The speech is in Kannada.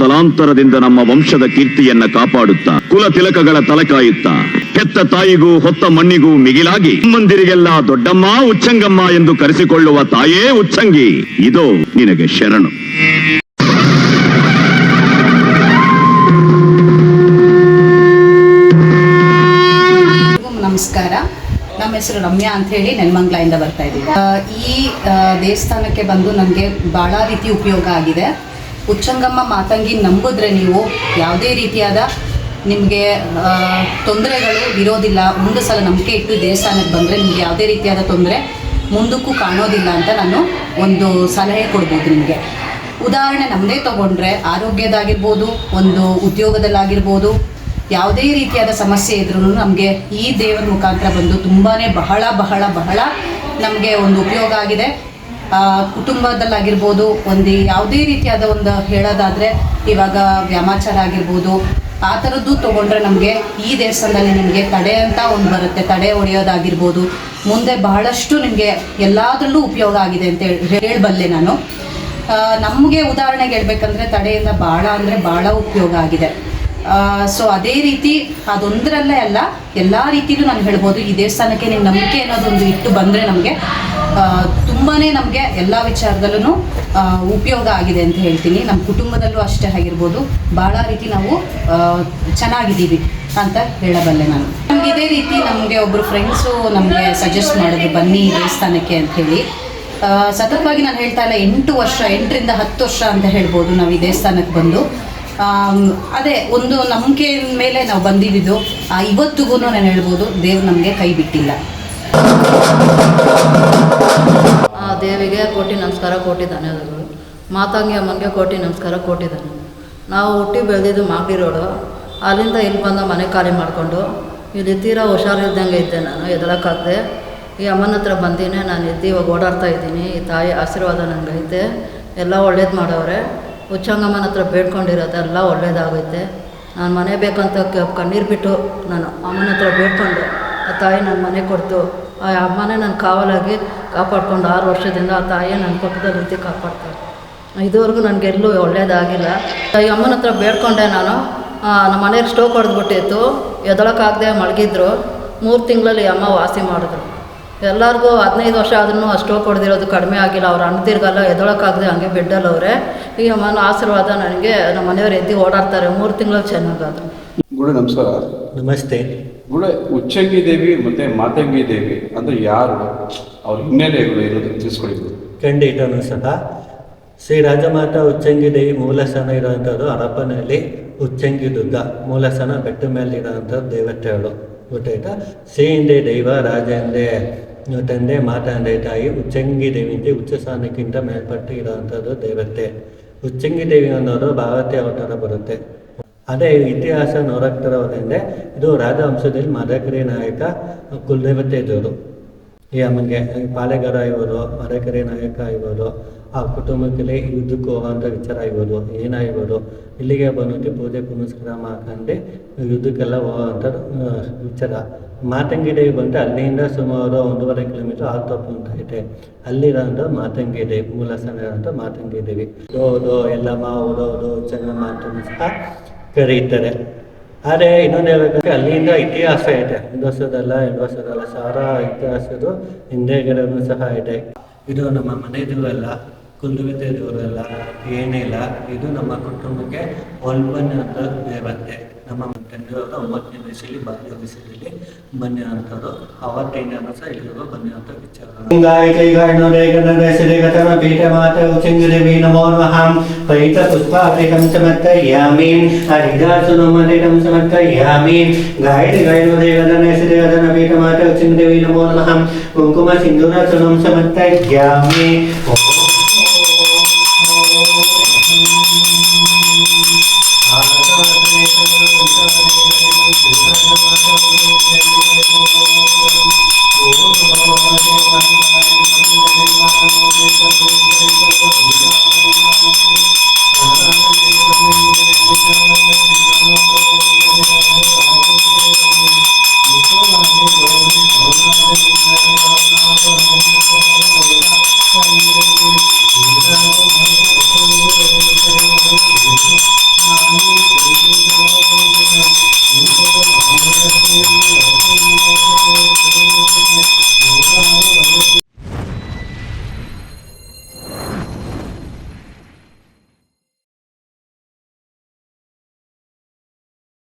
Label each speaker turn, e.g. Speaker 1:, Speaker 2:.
Speaker 1: ತಲಾಂತರದಿಂದ ನಮ್ಮ ವಂಶದ ಕೀರ್ತಿಯನ್ನ ಕಾಪಾಡುತ್ತಾ ಕುಲ ತಿಲಕಗಳ ತಲಕಾಯುತ್ತಾ ಹೆತ್ತ ತಾಯಿಗೂ ಹೊತ್ತ ಮಣ್ಣಿಗೂ ಮಿಗಿಲಾಗಿ ಮಂದಿರಿಗೆಲ್ಲ ದೊಡ್ಡಮ್ಮ, ಉಚ್ಚಂಗಮ್ಮ ಎಂದು ಕರೆಸಿಕೊಳ್ಳುವ ತಾಯೇ ಉಚ್ಚಂಗಿ. ಇದು ನಿನಗೆ ಶರಣು.
Speaker 2: ನಮಸ್ಕಾರ. ನಮ್ಮ ಹೆಸರು ರಮ್ಯಾ ಅಂತ ಹೇಳಿ ನೆಲಮಂಗ್ಲಿಂದ ಬರ್ತಾ ಇದ್ದೀವಿ ಈ ದೇವಸ್ಥಾನಕ್ಕೆ ಬಂದು ನನಗೆ ಬಹಳ ರೀತಿ ಉಪಯೋಗ ಆಗಿದೆ. ಉಚ್ಚಂಗಮ್ಮ ಮಾತಂಗಿ ನಂಬಿದ್ರೆ ನೀವು ಯಾವುದೇ ರೀತಿಯಾದ ನಿಮಗೆ ತೊಂದರೆಗಳು ಇರೋದಿಲ್ಲ. ಒಂದು ಸಲ ನಂಬಿಕೆ ಇಟ್ಟು ದೇವಸ್ಥಾನಕ್ಕೆ ಬಂದರೆ ನಿಮಗೆ ಯಾವುದೇ ರೀತಿಯಾದ ತೊಂದರೆ ಮುಂದಕ್ಕೂ ಕಾಣೋದಿಲ್ಲ ಅಂತ ನಾನು ಒಂದು ಸಲಹೆ ಕೊಡ್ಬೋದು ನಿಮಗೆ. ಉದಾಹರಣೆ ನಮ್ಮದೇ ತಗೊಂಡ್ರೆ ಆರೋಗ್ಯದಾಗಿರ್ಬೋದು, ಒಂದು ಉದ್ಯೋಗದಲ್ಲಾಗಿರ್ಬೋದು, ಯಾವುದೇ ರೀತಿಯಾದ ಸಮಸ್ಯೆ ಇದ್ರೂ ನಮಗೆ ಈ ದೇವರ ಮುಖಾಂತರ ಬಂದು ತುಂಬಾ ಬಹಳ ಬಹಳ ಬಹಳ ನಮಗೆ ಒಂದು ಉಪಯೋಗ ಆಗಿದೆ. ಕುಟುಂಬದಲ್ಲಾಗಿರ್ಬೋದು, ಒಂದು ಯಾವುದೇ ರೀತಿಯಾದ ಒಂದು ಹೇಳೋದಾದರೆ ಇವಾಗ ವ್ಯಾಮಾಚಾರ ಆಗಿರ್ಬೋದು, ಆ ಥರದ್ದು ತೊಗೊಂಡ್ರೆ ನಮಗೆ ಈ ದೇವಸ್ಥಾನದಲ್ಲಿ ನಿಮಗೆ ತಡೆ ಅಂತ ಒಂದು ಬರುತ್ತೆ. ತಡೆ ಹೊಡೆಯೋದಾಗಿರ್ಬೋದು, ಮುಂದೆ ಬಹಳಷ್ಟು ನಿಮಗೆ ಎಲ್ಲದರಲ್ಲೂ ಉಪಯೋಗ ಆಗಿದೆ ಅಂತ ಹೇಳಿ ಹೇಳಬಲ್ಲೆ ನಾನು. ನಮಗೆ ಉದಾಹರಣೆಗೆ ಹೇಳ್ಬೇಕಂದ್ರೆ ತಡೆಯಿಂದ ಭಾಳ ಅಂದರೆ ಭಾಳ ಉಪಯೋಗ ಆಗಿದೆ. ಸೊ ಅದೇ ರೀತಿ ಅದೊಂದರಲ್ಲೇ ಅಲ್ಲ, ಎಲ್ಲ ರೀತಿಯೂ ನಾನು ಹೇಳ್ಬೋದು ಈ ದೇವಸ್ಥಾನಕ್ಕೆ ನಿಮ್ಮ ನಂಬಿಕೆ ಅನ್ನೋದೊಂದು ಇಟ್ಟು ಬಂದರೆ ನಮಗೆ ತುಂಬಾ ನಮಗೆ ಎಲ್ಲ ವಿಚಾರದಲ್ಲೂ ಉಪಯೋಗ ಆಗಿದೆ ಅಂತ ಹೇಳ್ತೀನಿ. ನಮ್ಮ ಕುಟುಂಬದಲ್ಲೂ ಅಷ್ಟೇ ಆಗಿರ್ಬೋದು. ಭಾಳ ರೀತಿ ನಾವು ಚೆನ್ನಾಗಿದ್ದೀವಿ ಅಂತ ಹೇಳಬಲ್ಲೆ ನಾನು. ನಮ್ಗೆ ಇದೇ ರೀತಿ ನಮಗೆ ಒಬ್ಬರು ಫ್ರೆಂಡ್ಸು ನಮಗೆ ಸಜೆಸ್ಟ್ ಮಾಡಿದ್ರು, ಬನ್ನಿ ದೇವಸ್ಥಾನಕ್ಕೆ ಅಂತ ಹೇಳಿ. ಸತತವಾಗಿ ನಾನು ಹೇಳ್ತಾ ಇಲ್ಲ, ಎಂಟು ವರ್ಷ, ಎಂಟರಿಂದ ಹತ್ತು ವರ್ಷ ಅಂತ ಹೇಳ್ಬೋದು ನಾವು ಈ ದೇವಸ್ಥಾನಕ್ಕೆ ಬಂದು. ಅದೇ, ಒಂದು ನಂಬಿಕೆ ಮೇಲೆ ನಾವು ಬಂದಿದ್ದು ಇವತ್ತಿಗೂ ನಾನು ಹೇಳ್ಬೋದು, ದೇವ್ರು ನಮಗೆ ಕೈ ಬಿಟ್ಟಿಲ್ಲ.
Speaker 3: ದೇವಿಗೆ ಕೋಟಿ ನಮಸ್ಕಾರ ಕೋಟಿ ಧನ್ಯವಾದಗಳು ಮಾತಂಗಿ ಅಮ್ಮನಿಗೆ ಕೋಟಿ ನಮಸ್ಕಾರ ಕೋಟಿ ಧನ್ಯವಾದ ನಾವು ಹುಟ್ಟಿ ಬೆಳೆದಿದ್ದು ಮಾಗಡಿ ಅಲ್ಲಿಂದ ಇಲ್ಲಿ ಬಂದು ಮನೆ ಖಾಲಿ ಮಾಡಿಕೊಂಡು ಇಲ್ಲಿ ತೀರಾ ಹುಷಾರಿಲ್ದಂಗೆ ಇದ್ದೆ ನಾನು ಎದಳಕ್ಕಾಗದೆ ಈ ಅಮ್ಮನ ಹತ್ರ ಬಂದಿನೇ, ನಾನು ಎದ್ದು ಇವಾಗ ಓಡಾಡ್ತಾ ಇದ್ದೀನಿ. ಈ ತಾಯಿ ಆಶೀರ್ವಾದ ನನಗೈತೆ ಎಲ್ಲ ಒಳ್ಳೇದು ಮಾಡವ್ರೆ. ಹುಚ್ಚಂಗಮ್ಮನ ಹತ್ರ ಬೇಡ್ಕೊಂಡಿರೋದೆಲ್ಲ ಒಳ್ಳೇದಾಗೈತೆ. ನಾನು ಮನೆ ಬೇಕಂತ ಕಣ್ಣೀರು ಬಿಟ್ಟು ನಾನು ಅಮ್ಮನ ಹತ್ರ ಬೇಡ್ಕೊಂಡು ಆ ತಾಯಿ ನನ್ನ ಮನೆ ಕೊಡ್ತು. ಆ ಅಮ್ಮನೇ ನನ್ನ ಕಾವಲಾಗಿ ಕಾಪಾಡ್ಕೊಂಡು ಆರು ವರ್ಷದಿಂದ ಆ ತಾಯಿಯ ನನ್ನ ಪಕ್ಕದಲ್ಲಿ ಇದ್ದು ಕಾಪಾಡ್ತಾರೆ. ಇದುವರೆಗೂ ನನಗೆಲ್ಲೂ ಒಳ್ಳೇದಾಗಿಲ್ಲ. ತಾಯಿ ಅಮ್ಮನ ಹತ್ರ ಬೇಡ್ಕೊಂಡೆ ನಾನು. ನಮ್ಮ ಮನೆಯಲ್ಲಿ ಸ್ಟೋವ್ ಹೊಡೆದ್ಬಿಟ್ಟಿತ್ತು ಎದಳಕ್ಕಾಗದೆ ಮಲಗಿದ್ರು. ಮೂರು ತಿಂಗಳಲ್ಲಿ ಅಮ್ಮ ವಾಸಿ ಮಾಡಿದ್ರು. ಎಲ್ಲರಿಗೂ ಹದಿನೈದು ವರ್ಷ ಆದ್ರೂ ಆ ಸ್ಟೋವ್ ಹೊಡೆದಿರೋದು ಕಡಿಮೆ ಆಗಿಲ್ಲ. ಅವ್ರು ಅಣ್ಣದಿರ್ಗಲ್ಲ ಎದೊಳಕ್ಕಾಗದೆ ಹಂಗೆ ಅವರೇ ಈ ಅಮ್ಮನ ಆಶೀರ್ವಾದ ನನಗೆ ನಮ್ಮ ಮನೆಯವ್ರು ಎದ್ದು ಓಡಾಡ್ತಾರೆ. ಮೂರು ತಿಂಗಳು ಚೆನ್ನಾಗಾದ್ರು.
Speaker 4: ನಮಸ್ಕಾರ.
Speaker 5: ನಮಸ್ತೆ.
Speaker 4: ಗುರು ಉಚ್ಚಂಗಿ ದೇವಿ ಮತ್ತೆ ಮಾತಂಗಿ ದೇವಿ ಅಂದ್ರೆ ಯಾರು? ಅವ್ರ ಹಿನ್ನೆಲೆಗಳು ಇರೋದು ತಿಳಿಸ್ಕೊಡಿ. ಗುರು.
Speaker 5: ಖಂಡಿತನೂ ಸಹ ಶ್ರೀ ರಾಜಮಾತಾ ಉಚ್ಚಂಗಿ ದೇವಿ ಮೂಲಸನ ಸ್ಥಾನ ಇರುವಂಥದ್ದು ಹರಪ್ಪನಲ್ಲಿ ಉಚ್ಚಂಗಿ ದುರ್ಗ ಮೂಲ ಸ್ಥಾನ ಬೆಟ್ಟ ಮೇಲೆ ಇರುವಂಥದ್ದು ದೇವತೆಗಳು. ಗೊತ್ತಾಯ್ತಾ? ಶ್ರೀ ಹಿಂದೆ ದೈವ ರಾಜ ಹಿಂದೆ ತಂದೆ ಮಾತಾ ಅಂದೆ ತಾಯಿ, ಉಚ್ಚಂಗಿ ದೇವಿ ಅಂತ ಉಚ್ಚ ಸ್ಥಾನಕ್ಕಿಂತ ಮೇಲ್ಪಟ್ಟು ಇರುವಂಥದ್ದು ದೇವತೆ. ಉಚ್ಚಂಗಿ ದೇವಿ ಅನ್ನೋದು ಭಾರತೀಯ ಅವತಾರ ಬರುತ್ತೆ. ಅದೇ ಇತಿಹಾಸ ನೋಡಕ್ತಿರೋದ್ರಿಂದ ಇದು ರಾಜವಂಶದಲ್ಲಿ ಮದಕರಿ ನಾಯಕ ಕುಲದೇವತೆ ಇದ್ದವರು ಈ ಅಮ್ಮನಿಗೆ ಪಾಳೆಗಾರ ಇವರು ಮದಕರಿ ನಾಯಕ ಇವರು ಆ ಕುಟುಂಬಕ್ಕೆ ಯುದ್ಧಕ್ಕೆ ಹೋಗುವಂಥ ವಿಚಾರ ಇವರು ಏನಾಗಿರ್ಬೋದು ಇಲ್ಲಿಗೆ ಬಂದ್ಬಿಟ್ಟು ಪೂಜೆ ಪುನಸ್ಕಾರ ಮಾಡ್ಕೊಂಡು ಯುದ್ಧಕ್ಕೆಲ್ಲ ಹೋಗುವಂಥ ಆ, ವಿಚಾರ. ಮಾತಂಗಿ ದೇವಿ ಬಂದು ಅಲ್ಲಿಂದ ಸುಮಾರು ಒಂದೂವರೆ ಕಿಲೋಮೀಟರ್ ಆಲ್ತೋಪು ಅಂತ ಐತೆ ಅಲ್ಲಿರೋಂಥ ಮಾತಂಗಿ ದೇವಿ ಮೂಲ ಇರೋಂಥ ಮಾತಂಗಿ ದೇವಿ ಓದೋ ಎಲ್ಲಮ್ಮ ಓದೋದು ಚೆನ್ನಮ್ಮ ಅಂತ ಕರೀತಾರೆ. ಆದರೆ ಇನ್ನೊಂದು ಹೇಳ್ಬೇಕಂದ್ರೆ ಅಲ್ಲಿಂದ ಇತಿಹಾಸ ಇದೆ. ಒಂದು ವರ್ಷದಲ್ಲ, ಎರಡು ವರ್ಷದಲ್ಲ ಸಾವಿರ ಇತಿಹಾಸದ್ದು ಸಹ ಇದೆ. ಇದು ನಮ್ಮ ಮನೆದು ಅಲ್ಲ ಕುಲದೇವತೆದು ಅಲ್ಲ ಏನಿಲ್ಲ. ಇದು ನಮ್ಮ ಕುಟುಂಬಕ್ಕೆ ಒಲ್ಬನ್ನಂಥ ದೇವತೆ ನಮ್ಮ ತಂದೆಯವರು ಒಂಬತ್ತನೇ ವಯಸ್ಸಲ್ಲಿ ಬಾಲ್ಯ ವಯಸ್ಸಲ್ಲಿ ಬಂದಿರೋಂಥದ್ದು ಅವತ್ತಿಂದ ಸಹ ಇಲ್ಲಿಗೂ ಬಂದಿರೋಂಥ ವಿಚಾರ
Speaker 6: ಪೀಠಮಾತೌಚಿಂಗದೇವಿ ನಮೋ ನಮಃ ಪೈತ ಪುಷ್ಪಾಭಿಕಂ ಸಮರ್ಪಯಾಮಿ ಹರಿದಾಸುನಮಲಿಕಂ ಸಮರ್ಪಯಾಮಿ ಗಾಯತ್ರಿ ಗಾಯನೋ ದೇವದನ ಶ್ರೀವದನ ಪೀಠಮಾತೌಚಿಂಗದೇವಿ ನಮೋ ನಮಃ ಕುಂಕುಮ ಸಿಂಧೂರ ಸುನಂ ಸಮರ್ಪಯಾಮಿ
Speaker 5: Senhor.